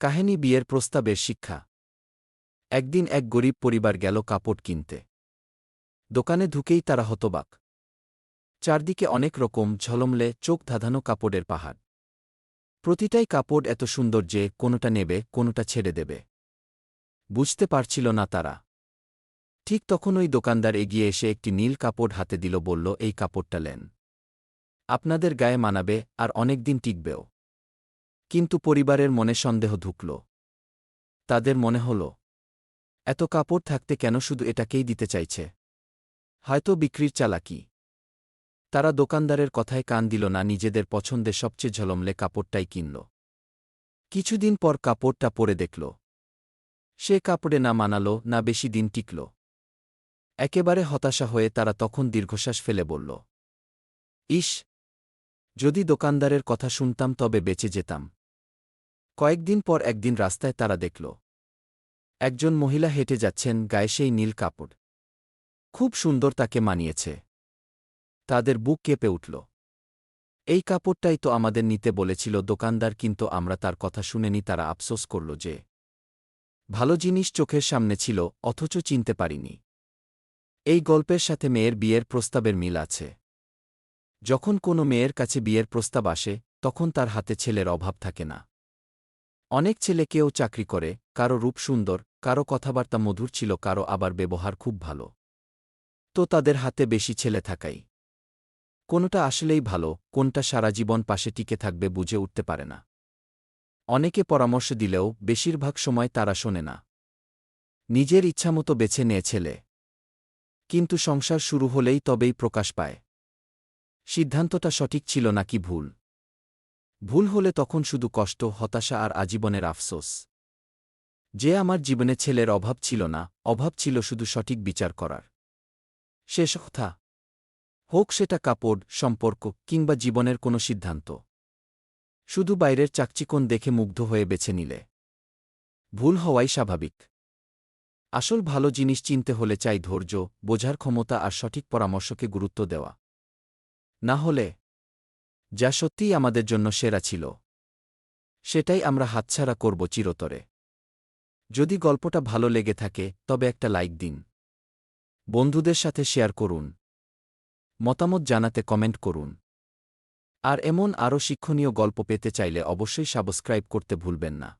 কাহিনী বিয়ের প্রস্তাবের শিক্ষা। একদিন এক গরিব পরিবার গেল কাপড় কিনতে। দোকানে ঢুকেই তারা হতবাক। চারদিকে অনেক রকম ঝলমলে চোখ ধাঁধানো কাপড়ের পাহাড়। প্রতিটাই কাপড় এত সুন্দর যে কোনোটা নেবে, কোনোটা ছেড়ে দেবে। বুঝতে পারছিল না তারা। ঠিক তখন ওই দোকানদার এগিয়ে এসে একটি নীল কাপড় হাতে দিল, বলল, এই কাপড়টা লেন আপনাদের গায়ে মানাবে আর অনেক দিন টিকবেও। কিন্তু পরিবারের মনে সন্দেহ ঢুকল। তাদের মনে হল, এত কাপড় থাকতে কেন শুধু এটাকেই দিতে চাইছে? হয়তো বিক্রির চালাকি। তারা দোকানদারের কথায় কান দিল না, নিজেদের পছন্দের সবচেয়ে ঝলমলে কাপড়টাই কিনল। কিছুদিন পর কাপড়টা পরে দেখল, সে কাপড়ে না মানালো, না বেশি দিন টিকল। একেবারে হতাশা হয়ে তারা তখন দীর্ঘশ্বাস ফেলে বলল, ইস, যদি দোকানদারের কথা শুনতাম তবে বেঁচে যেতাম। কয়েকদিন পর একদিন রাস্তায় তারা দেখল। একজন মহিলা হেঁটে যাচ্ছেন গায়ে সেই নীল কাপড়। খুব সুন্দর তাকে মানিয়েছে। তাদের বুক কেঁপে উঠল। এই কাপড়টাই তো আমাদের নিতে বলেছিল দোকানদার, কিন্তু আমরা তার কথা শুনেনি, তারা আফসোস করল যে ভালো জিনিস চোখের সামনে ছিল, অথচ চিনতে পারিনি। এই গল্পের সাথে মেয়ের বিয়ের প্রস্তাবের মিল আছে। যখন কোনো মেয়ের কাছে বিয়ের প্রস্তাব আসে, তখন তার হাতে ছেলের অভাব থাকে না। অনেক ছেলে কেউ চাকরি করে, কারও রূপ সুন্দর, কারও কথাবার্তা মধুর ছিল, কারও আবার ব্যবহার খুব ভালো। তো তাদের হাতে বেশি ছেলে থাকাই। কোনটা আসলেই ভালো, কোনটা সারা জীবন পাশে টিকে থাকবে বুঝে উঠতে পারে না। অনেকে পরামর্শ দিলেও বেশিরভাগ সময় তারা শোনে না। নিজের ইচ্ছামতো বেছে নেয় ছেলে। কিন্তু সংসার শুরু হলেই তবেই প্রকাশ পায়। সিদ্ধান্তটা সঠিক ছিল নাকি ভুল? ভুল হলে তখন শুধু কষ্ট, হতাশা আর আজীবনের আফসোস। যে আমার জীবনে ছেলের অভাব ছিল না, অভাব ছিল শুধু সঠিক বিচার করার। শেষ কথা, হোক সেটা কাপড়, সম্পর্ক কিংবা জীবনের কোনো সিদ্ধান্ত। শুধু বাইরের চাকচিকন দেখে মুগ্ধ হয়ে বেছে নিলে। ভুল হওয়াই স্বাভাবিক। আসল ভালো জিনিস চিনতে হলে চাই ধৈর্য, বোঝার ক্ষমতা আর সঠিক পরামর্শকে গুরুত্ব দেওয়া। না হলে যা সত্যিই আমাদের জন্য সেরা ছিল। সেটাই আমরা হাতছাড়া করব চিরতরে। যদি গল্পটা ভালো লেগে থাকে, তবে একটা লাইক দিন। বন্ধুদের সাথে শেয়ার করুন। মতামত জানাতে কমেন্ট করুন। আর এমন আরও শিক্ষণীয় গল্প পেতে চাইলে অবশ্যই সাবস্ক্রাইব করতে ভুলবেন না।